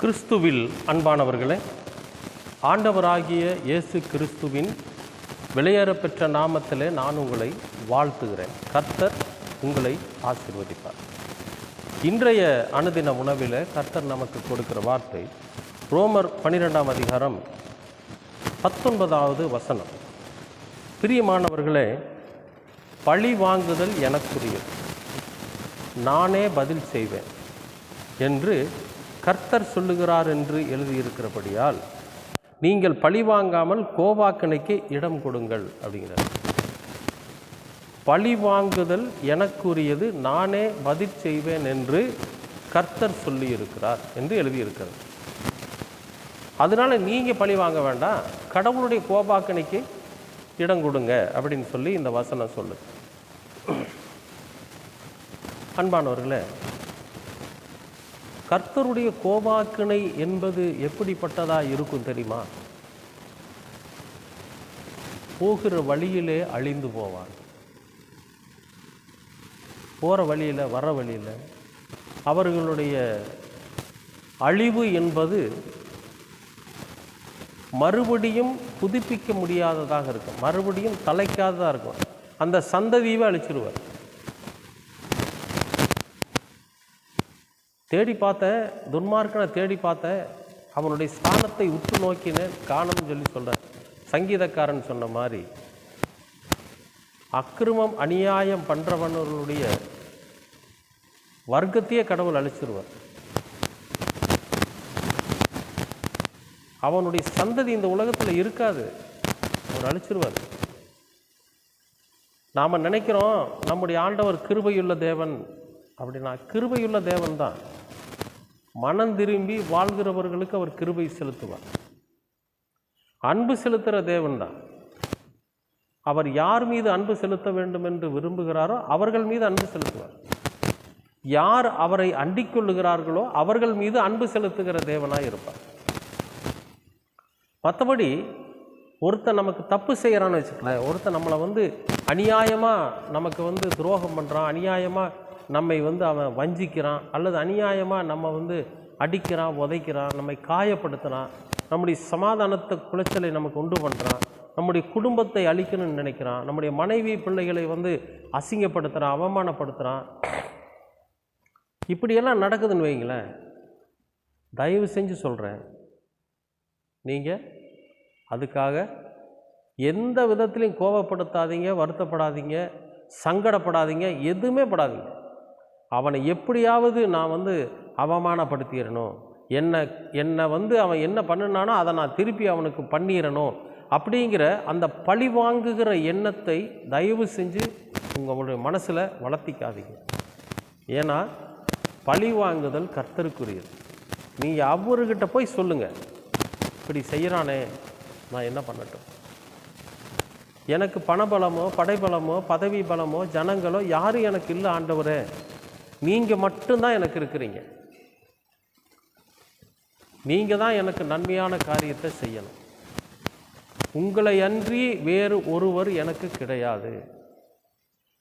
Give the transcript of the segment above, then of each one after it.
கிறிஸ்துவில் அன்பானவர்களே ஆண்டவராகிய இயேசு கிறிஸ்துவின் விலையேறப்பெற்ற நாமத்திலே நான் உங்களை வாழ்த்துகிறேன். கர்த்தர் உங்களை ஆசிர்வதிப்பார். இன்றைய அனுதின உணவில் கர்த்தர் நமக்கு கொடுக்கிற வார்த்தை ரோமர் பன்னிரெண்டாம் அதிகாரம் பத்தொன்பதாவது வசனம். பிரியமானவர்களே பழி வாங்குதல் எனக்குரியது. நானே பதில் செய்வேன் என்று கர்த்தர் சொல்லுகிறார் என்று எழுதியிருக்கிறபடியால் நீங்கள் பழி வாங்காமல் கோவாக்கணைக்கு இடம் கொடுங்கள் அப்படிங்கிறார். பழி வாங்குதல் எனக்குரியது நானே பதில் செய்வேன் என்று கர்த்தர் சொல்லியிருக்கிறார் என்று எழுதியிருக்கிறது. அதனால நீங்கள் பழி வாங்க வேண்டாம் கடவுளுடைய கோபாக்கணைக்கு இடம் கொடுங்க அப்படின்னு சொல்லி இந்த வசனம் சொல்லு அன்பானவர்களே கர்த்தருடைய கோபாக்கினை என்பது எப்படிப்பட்டதா இருக்கும் தெரியுமா? போகிற வழியிலே அழிந்து போவார். போகிற வழியில் வர வழியில். அவர்களுடைய அழிவு என்பது மறுபடியும் புதுப்பிக்க முடியாததாக இருக்கும். மறுபடியும் தலைக்காததாக இருக்கும். அந்த சந்ததியவே அழிச்சிருவார். தேடி பார்த்த துன்மார்க்கனை தேடி பார்த்த அவனுடைய ஸ்தானத்தை உற்று நோக்கினேன் காணும்னு சொல்லி சொல்கிறேன் சங்கீதக்காரன் சொன்ன மாதிரி அக்கிரமம் அநியாயம் பண்ணுறவனுடைய வர்க்கத்தையே கடவுள் அழிச்சிருவார். அவனுடைய சந்ததி இந்த உலகத்தில் இருக்காது. அவர் அழிச்சிருவார். நாம் நினைக்கிறோம் நம்முடைய ஆண்டவர் கிருபையுள்ள தேவன் அப்படின்னா கிருபையுள்ள தேவன் தான். மனம் திரும்பி வாழ்கிறவர்களுக்கு அவர் கிருபை செலுத்துவார். அன்பு செலுத்துகிற தேவன் தான். அவர் யார் மீது அன்பு செலுத்த வேண்டும் என்று விரும்புகிறாரோ அவர்கள் மீது அன்பு செலுத்துவார். யார் அவரை அண்டிக்கொள்ளுகிறார்களோ அவர்கள் மீது அன்பு செலுத்துகிற தேவனாக இருப்பார். மற்றபடி ஒருத்தன் நமக்கு தப்பு செய்கிறான்னு வச்சுக்கல ஒருத்தன் நம்மளை வந்து அநியாயமாக நமக்கு வந்து துரோகம் பண்ணுறான் அநியாயமாக நம்மை வந்து அவன் வஞ்சிக்கிறான் அல்லது அநியாயமாக நம்ம வந்து அடிக்கிறான் உதைக்கிறான் நம்மை காயப்படுத்துகிறான் நம்முடைய சமாதானத்தை குலைச்சலை நமக்கு உண்டு பண்ணுறான் நம்முடைய குடும்பத்தை அழிக்கணும்னு நினைக்கிறான் நம்முடைய மனைவி பிள்ளைகளை வந்து அசிங்கப்படுத்துகிறான் அவமானப்படுத்துகிறான் இப்படியெல்லாம் நடக்குதுன்னு வைங்களேன் தயவு செஞ்சு சொல்கிறேன் நீங்கள் அதுக்காக எந்த விதத்துலையும் கோபப்படுத்தாதீங்க வருத்தப்படாதீங்க சங்கடப்படாதீங்க எதுவுமே படாதீங்க. அவனை எப்படியாவது நான் வந்து அவமானப்படுத்திடணும் என்னை என்னை வந்து அவன் என்ன பண்ணினானோ அதை நான் திருப்பி அவனுக்கு பண்ணிடணும் அப்படிங்கிற அந்த பழி வாங்குகிற எண்ணத்தை தயவு செஞ்சு உங்களுடைய மனசில் வளர்த்திக்காதீங்க. ஏன்னா பழி வாங்குதல் கர்த்தருக்குரியது. நீங்கள் அவர்கிட்ட போய் சொல்லுங்கள் இப்படி செய்கிறானே நான் என்ன பண்ணட்டும்? எனக்கு பணபலமோ படைபலமோ பதவி பலமோ ஜனங்களோ யாரும் எனக்கு இல்லை ஆண்டவரே. நீங்கள் மட்டும்தான் எனக்கு இருக்கிறீங்க. நீங்கள் தான் எனக்கு நன்மையான காரியத்தை செய்யணும். உங்களை அன்றி வேறு ஒருவர் எனக்கு கிடையாது.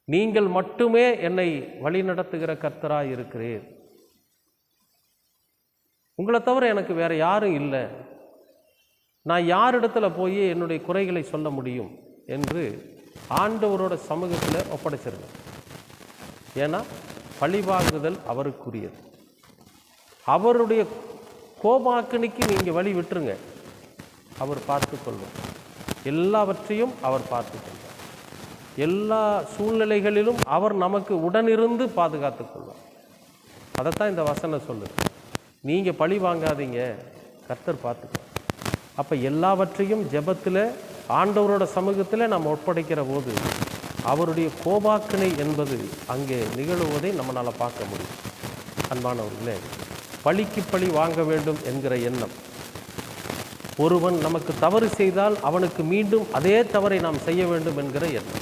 நீங்கள் மட்டுமே என்னை வழிநடத்துகிற கர்த்தராக இருக்கிறீர். உங்களை தவிர எனக்கு வேறு யாரும் இல்லை. நான் யாரிடத்துல போய் என்னுடைய குறைகளை சொல்ல முடியும் என்று ஆண்டவரோட சமூகத்தில் ஒப்படைச்சிருங்க ஏன்னா பழிவாங்குதல் அவருக்குரியது. அவருடைய கோபாக்கணிக்கு நீங்கள் வழி விட்டுருங்க. அவர் பார்த்து கொள்வார். எல்லாவற்றையும் அவர் பார்த்து கொள்வார். எல்லா சூழ்நிலைகளிலும் அவர் நமக்கு உடனிருந்து பாதுகாத்து கொள்வார். அதைத்தான் இந்த வசனம் சொல்லுது. நீங்கள் பழி வாங்காதீங்க. கர்த்தர் பார்த்துக்கோ அப்போ எல்லாவற்றையும் ஜெபத்தில் ஆண்டவரோட சமூகத்தில் நாம் ஒப்படைக்கிற போது அவருடைய கோபாக்கினை என்பது அங்கே நிகழுவதை நம்மளால் பார்க்க முடியும். அன்பானவர்களே பழிக்கு பழி வாங்க வேண்டும் என்கிற எண்ணம். ஒருவன் நமக்கு தவறு செய்தால் அவனுக்கு மீண்டும் அதே தவறை நாம் செய்ய வேண்டும் என்கிற எண்ணம்.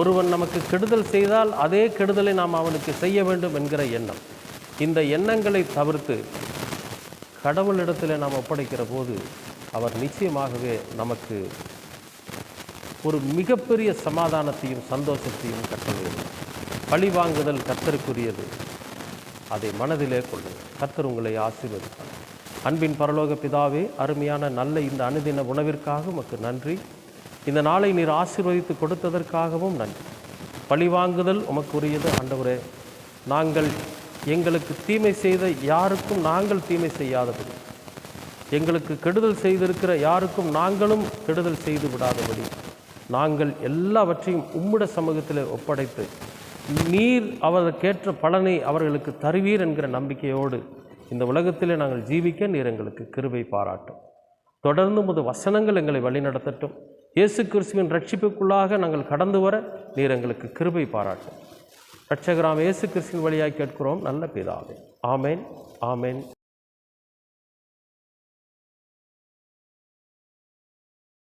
ஒருவன் நமக்கு கெடுதல் செய்தால் அதே கெடுதலை நாம் அவனுக்கு செய்ய வேண்டும் என்கிற எண்ணம். இந்த எண்ணங்களை தவிர்த்து கடவுளிடத்தில் நாம் ஒப்படைக்கிற போது அவர் நிச்சயமாகவே நமக்கு ஒரு மிகப்பெரிய சமாதானத்தையும் சந்தோஷத்தையும் கட்டளையிடும் பழி வாங்குதல் கத்தருக்குரியது. அதை மனதிலே கொள்ளுங்கள். கத்தர் உங்களை ஆசீர்வதிப்பார். அன்பின் பரலோக பிதாவே அருமையான நல்ல இந்த அனுதின உணவிற்காக உமக்கு நன்றி. இந்த நாளை நீர் ஆசீர்வதித்து கொடுத்ததற்காகவும் நன்றி. பழி வாங்குதல் உமக்குரியது. ஆண்டவரே நாங்கள் எங்களுக்கு தீமை செய்த யாருக்கும் நாங்கள் தீமை செய்யாதபடி எங்களுக்கு கெடுதல் செய்திருக்கிற யாருக்கும் நாங்களும் கெடுதல் செய்து விடாதபடி நாங்கள் எல்லாவற்றையும் உம்முட சமூகத்தில் ஒப்படைத்து நீர் அவருக்கேற்ற பலனை அவர்களுக்கு தருவீர் என்கிற நம்பிக்கையோடு இந்த உலகத்திலே நாங்கள் ஜீவிக்க நீர் எங்களுக்கு கிருபை பாராட்டும். தொடர்ந்து முது வசனங்கள் எங்களை வழிநடத்தட்டும். இயேசு கிறிஸ்துவின் ரட்சிப்புக்குள்ளாக நாங்கள் கடந்து வர நீர் எங்களுக்கு கிருபை பாராட்டும். ரட்சகராம் இயேசு கிறிஸ்துவின் வழியாக கேட்கிறோம். நல்ல பிதாவே. ஆமேன். ஆமேன்.